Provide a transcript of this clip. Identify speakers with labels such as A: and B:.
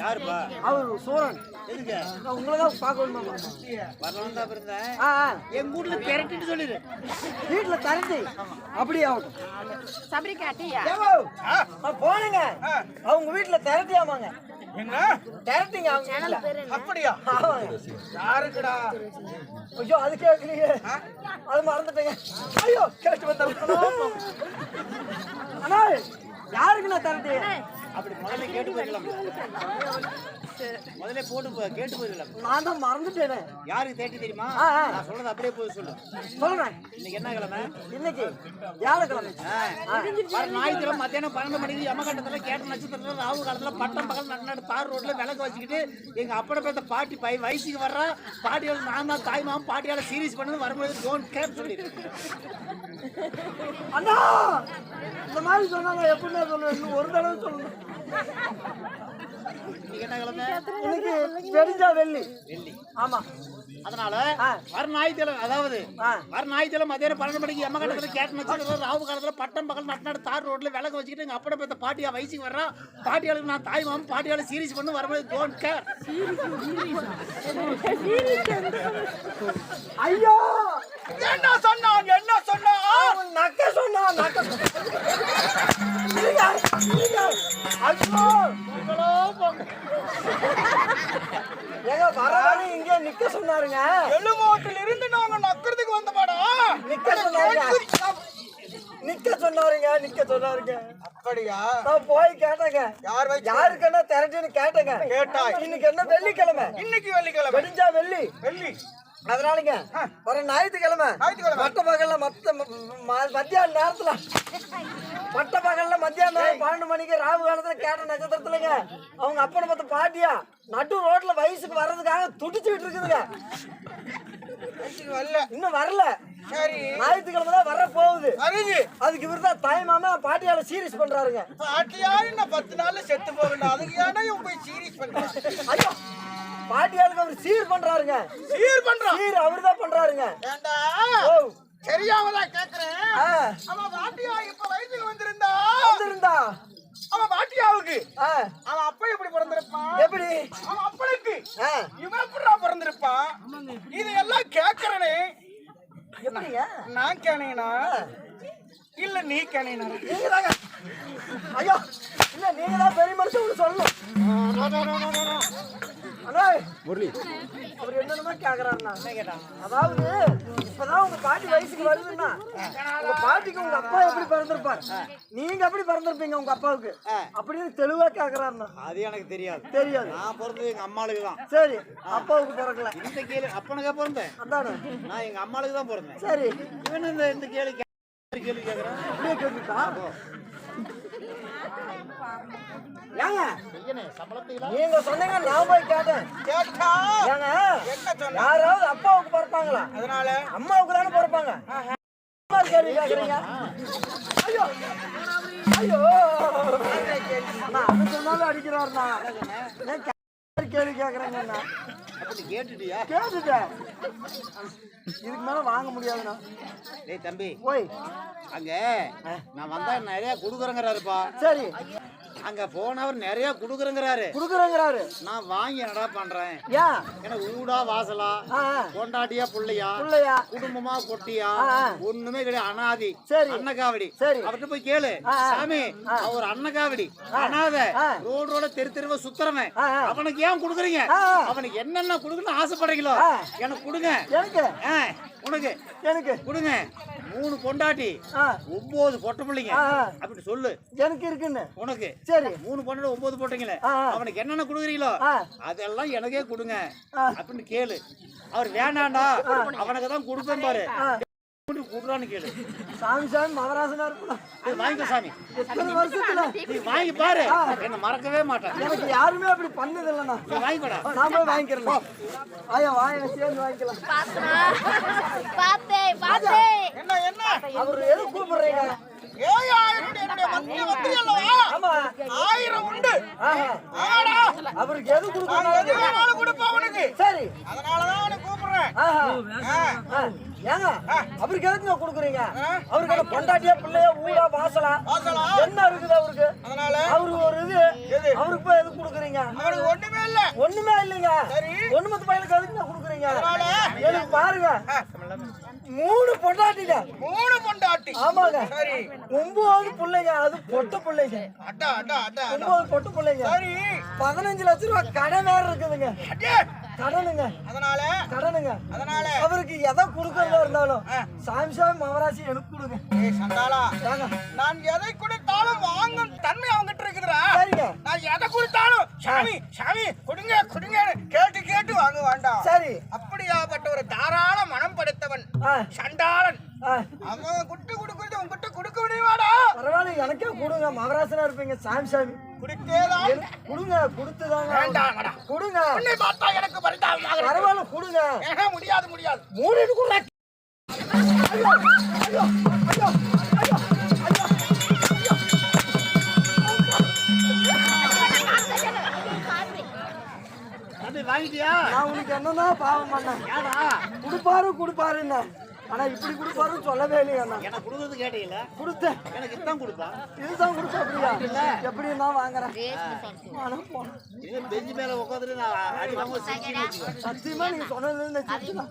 A: யாருப்பா?
B: அவர் சூரன்
A: எதுக்கு?
B: நான் உங்களை தான் பார்க்க வேணுமாமா
A: வரலாம் தான் இருந்தேன் எங்க வீட்டுல திரட்டிட்டு சொல்லிடு
B: வீட்டில் தரண்டி. அப்படியே ஆகட்டும்.
C: சபரி காட்டியா?
B: போனேங்க. அவங்க வீட்டில் திரட்டியாமாங்க.
A: என்ன
B: திரட்டிங்க அவங்க
A: அப்படியா?
B: ஆமாங்க.
A: யாருக்குடா?
B: ஐயோ அது கேட்கலையே. அது மறந்துட்டேங்க. ஐயோ கேட்டு வந்தாலும் அண்ணா யாருக்கு நான் தரட்டி
A: அப்படி முதல்ல கேட்டு போயிடலாம். முதல்ல போட்டு கேட்டு போயிடலாம்.
B: நான் தான் மறந்துட்டேனே.
A: யாருக்கு தேட்டி தெரியுமா. நான் சொல்றது அப்படியே போய் சொல்லு.
B: சொல்றேன்.
A: இன்னைக்கு என்ன கிழமை?
B: இன்னைக்கு வியாழக்கிழமை.
A: ஞாயிற்றுக்கிழமை மத்தியானம் பன்னெண்டு மணிக்கு யமகண்டத்துல கேட்ட நட்சத்திரத்துல ராகு காலத்துல பட்டம் பகல் நன்னாடு தார் ரோட்ல விளக்கு வச்சுக்கிட்டு எங்க அப்பட பேத்த பாட்டி பை வயசுக்கு வர்றா பாட்டியால நான் தான் தாய் மாமன் பாட்டியால சீரியஸ் பண்ணது வரும்போது டோன்ட் கேப் சொல்லிடு.
B: அண்ணா! இந்த மாதிரி சொன்னாங்க எப்படின்னா சொல்லுவேன் ஒரு தடவை சொல்லணும்.
A: இன்னைக்கு
B: தெரிஞ்சா வெள்ளி. ஆமா.
A: அதனால. வர ஞாயிற்றுக்கிழமை அதாவது. வர ஞாயிற்றுக்கிழமை மதியானம் பன்னெண்டு மணிக்கு யமகண்டத்துல கேட்ட நட்சத்திரம் ராகு காலத்துல பட்டம் பகல் நட்நாடு தார் ரோட்ல விளக்கு வச்சுக்கிட்டு எங்க அப்பட பேத்த பாட்டியா வயசுக்கு வர்றா. பாட்டியாளுக்கு நான் தாய் மாமன் பாட்டியால சீரியஸ் பண்ணு வரும்போது டோன்ட் கேர்
B: ஐயோ!
A: என்ன சொன்னான் என்ன
B: அவன் நக்க சொன்னா நக்க ஏங்க வர வழி இங்கே நிக்க சொன்னாருங்க.
A: எழுமோட்டில் இருந்து நாங்க நக்கிறதுக்கு வந்த பாடா
B: நிக்க சொன்னாருங்க. நிக்க சொன்னாருங்க நிக்க சொன்னாருங்க.
A: அப்படியா?
B: நான் போய் கேட்டேங்க.
A: யார் வச்சு
B: யாருக்கு என்ன திரட்டுன்னு கேட்டேங்க.
A: கேட்டாய்.
B: இன்னைக்கு என்ன வெள்ளிக்கிழமை?
A: இன்னைக்கு வெள்ளிக்கிழமை.
B: வெடிஞ்சா வெள்ளி.
A: வெள்ளி.
B: அதனாலங்க வர ஞாயிற்றுக்கிழமை. மட்ட பகல்ல மத்த மத்தியான நேரத்துல மட்ட பகல்ல மத்தியான நேரம் பன்னெண்டு மணிக்கு ராவு காலத்துல கேட்ட நட்சத்திரத்துலங்க அவங்க அப்பனை பார்த்த பாட்டியா நடு ரோட்ல வயசுக்கு வர்றதுக்காக துடிச்சுக்கிட்டு இருக்குதுங்க
A: வரல.
B: இன்னும் வரல. ஞாயிற்றுக்கிழமை தான் வர போகுது. அதுக்கு இவர் தான் பாட்டியால சீரியஸ் பண்றாருங்க.
A: பாட்டியா என்ன பத்து நாள்ல செத்து போகணும் அதுக்கு ஏன்னா போய் சீரியஸ் பண்றான்
B: ஐயோ பாட்டியாளுக்கு அவர் சீர் பண்றாருங்க.
A: சீர் பண்றான்
B: சீர் அவர் தான் பண்றாருங்க
A: தெரியாம தான் கேக்குறேன். அவன் பாட்டியா இப்ப வயசுக்கு வந்திருந்தா?
B: வந்திருந்தா?
A: அவன் பாட்டியாவுக்கு?
B: ஆ.
A: அவன் அப்பா எப்படி பிறந்திருப்பான்
B: எப்படி?
A: அவன் அப்பனுக்கு?
B: ஆ.
A: இவன் எப்படா பிறந்திருப்பான் இதையெல்லாம் கேக்குறனே.
B: எப்படிங்க?
A: நான் கேனேனா? இல்ல நீ கேனேனா?
B: நீங்க தாங்க ஐயோ இல்ல நீங்க தான் பெரிய மனுஷன் சொல்லணும். முரளி. அவர் என்னென்னமோ கேக்குறாருண்ணா. அதாவது இப்பதான் உங்க பாட்டி வயசுக்கு வருதுன்னா உங்க பாட்டிக்கு உங்க அப்பா எப்படி பிறந்திருப்பார்? நீங்க எப்படி பிறந்திருப்பீங்க உங்க அப்பாவுக்கு? அப்படின்னு தெளிவா கேக்குறாருண்ணா.
A: அது எனக்கு தெரியாது.
B: தெரியாது.
A: நான் பிறந்தது எங்க அம்மாளுக்கு தான்.
B: சரி அப்பாவுக்கு பிறக்கல.
A: இந்த கேள்வி அப்பனுக்கா பிறந்தேன்?
B: அதானே.
A: நான் எங்க அம்மாளுக்கு தான் பிறந்தேன்.
B: சரி.
A: இவன் இந்த இந்த கேள்வி கேள்வி கேக்குறான்?
B: ஏங்க? நீங்க சொன்னீங்க நான் போய் கேட்டேன்.
A: கேட்டா?
B: ஏங்க
A: என்ன சொன்ன?
B: யாராவது அப்பாவுக்கு பிறப்பாங்களா?
A: அதனால?
B: அம்மாவுக்கு தானே பிறப்பாங்க. கேள்வி கேக்குறீங்க? ஐயோ ஐயோ. அது சொன்னாலும் அடிக்கிறாருண்ணா. கேள்வி கேக்குறேங்கண்ணா?
A: கேட்டுட்டியா?
B: கேட்டுட்டேன். இதுக்கு மேல வாங்க முடியாதுண்ணா.
A: டேய் தம்பி.
B: போய்
A: அங்க நான் வந்தா நிறைய குடுக்குறேங்கிறாருப்பா.
B: சரி.
A: அங்க போனவர் நிறைய குடுக்குறேங்கிறாரு.
B: குடுக்குறேங்கிறாரு.
A: நான் வாங்கி என்னடா பண்றேன்?
B: ஏன்
A: எனக்கு ஊடா வாசலா? கொண்டாட்டியா புள்ளையா?
B: பிள்ளையா?
A: குடும்பமா கொட்டியா. ஒண்ணுமே கிடையாது. அனாதி.
B: சரி.
A: அன்னகாவடி.
B: சரி.
A: அவர்கிட்ட போய் கேளு. சாமி அவர் அன்னகாவடி. அனாத. ரோடு ரோட தெரு தெருவ சுத்துறவன். அவனுக்கு ஏன் குடுக்குறீங்க. அவனுக்கு என்னென்ன குடுக்கணும்னு ஆசைப்படுறீங்களோ. எனக்கு கொடுங்க.
B: எனக்கு?
A: உனக்கு.
B: எனக்கு?
A: கொடுங்க. மூணு பொண்டாட்டி ஒன்பது பொட்ட பிள்ளைங்க.
B: ஆ, ஆ.
A: அப்படி சொல்லு.
B: எனக்கு இருக்குன்னு.
A: உனக்கு.
B: சரி.
A: மூணு பொண்ணு ஒன்பது போட்டீங்களே. அவனுக்கு என்னென்ன கொடுக்குறீங்களோ. அதெல்லாம் எனக்கே கொடுங்க. அப்படின்னு கேளு. அவர் வேணாண்டா அவனுக்கு தான் கொடுப்பேன் பாரு. கொடுறான்னு கேளு.
B: சாமி சாமி மகராசனா இருக்கணும்.
A: அது வாங்கிக்கோ சாமி.
B: எத்தனை வருஷத்துல?
A: நீ வாங்கி பாரு. என்ன மறக்கவே மாட்டேன்.
B: எனக்கு யாருமே அப்படி பண்ணது இல்லைண்ணா
A: வாங்கிக்கோடா.
B: நான் போய் வாங்கிக்கிறேன் வாங்க சேர்ந்து வாங்கிக்கலாம்.
C: பார்த்தேன் பார்த்தேன்
A: என்ன
B: அவர் எது கூப்பிடுறீங்க?
A: ஆயிரம் உண்டு.
B: அவருக்கு எது கொடுக்கணும்? சரி.
A: அதனாலதான்
B: ஏங்க அவருக்கு எதுக்குங்க கொடுக்குறீங்க. அவருக்கு பொண்டாட்டியா பிள்ளையா ஊடா வாசலா? என்ன இருக்குது அவருக்கு?
D: அதனால?
B: அவருக்கு ஒரு இது.
D: எது?
B: அவருக்கு போய் எதுக்கு கொடுக்குறீங்க?
D: அவனுக்கு ஒண்ணுமே இல்ல.
B: ஒண்ணுமே இல்லைங்க.
D: சரி.
B: ஒண்ணு மத்த பையனுக்கு எதுக்குங்க கொடுக்குறீங்க.
D: அதனால?
B: எனக்கு பாருங்க. மூணு பொண்டாட்டிங்க.
D: மூணு பொண்டாட்டி.
B: ஆமாங்க.
D: சரி.
B: ஒன்பது பிள்ளைங்க. அது பொட்ட பிள்ளைங்க. ஒன்பது பொட்ட பிள்ளைங்க.
D: சரி.
B: பதினஞ்சு லட்சம் ரூபாய் கடன் வேற இருக்குதுங்க.
D: அடே,
B: கடனுங்க.
D: அதனால?
B: கடனுங்க.
D: அதனால?
B: அவருக்கு எதை கொடுக்கறதா இருந்தாலும் சாமி சாமி மகராசி எனக்கு கொடுங்க.
D: ஏய்
B: ஏங்க
D: நான் எதை கொடுத்தாலும் வாங்கும் தன்மை அவங்கிட்ட இருக்குதுடா.
B: சரிங்க.
D: நான் எதை கொடுத்தாலும் சாமி சாமி கொடுங்க கொடுங்கன்னு கேட்டு கேட்டு வாங்க வேண்டாம்.
B: சரி.
D: அப்படியாப்பட்ட ஒரு தாராள மனம் படைத்தவன் சண்டாளன். அவன் குட்டு கொடுக்கறது உன்கிட்ட கொடுக்க முடியுமாடா?
B: பரவாயில்ல எனக்கே கொடுங்க. மகராசனா இருப்பீங்க சாமி சாமி.
D: குடித்தேதான்
B: கொடுங்க கொடுத்துதாங்க.
D: வேண்டாமடா
B: கொடுங்க.
D: உன்னை பார்த்தா எனக்கு பரிதாபமாக
B: பரவாயில்ல கொடுங்க.
D: ஏக முடியாது முடியாது.
B: மூணு கூட ஐயோ ஐயோ ஐயோ ஐயோ ஐயோ
A: தம்பி வாங்கிட்டியா?
B: நான் உனக்கு என்னதான் பாவம் பண்ணேன்.
A: ஏடா
B: கொடுப்பாரு கொடுப்பாருன்னு ஆனா இப்படி கொடுப்பாருன்னு சொல்லவே இல்லையா
A: எனக்கு கொடுக்கறது கேட்டீங்களா
B: கொடுத்தேன்.
A: எனக்கு இதான் கொடுப்பா.
B: இதுதான் கொடுத்த அப்படியா? எப்படி நான் வாங்குறேன். ஆனா போனேன்
A: இது பெஞ்சு மேல உட்காந்துட்டு நான் அடி வாங்க.
B: சத்தியமா நீங்க சொன்னது
A: தைரியமா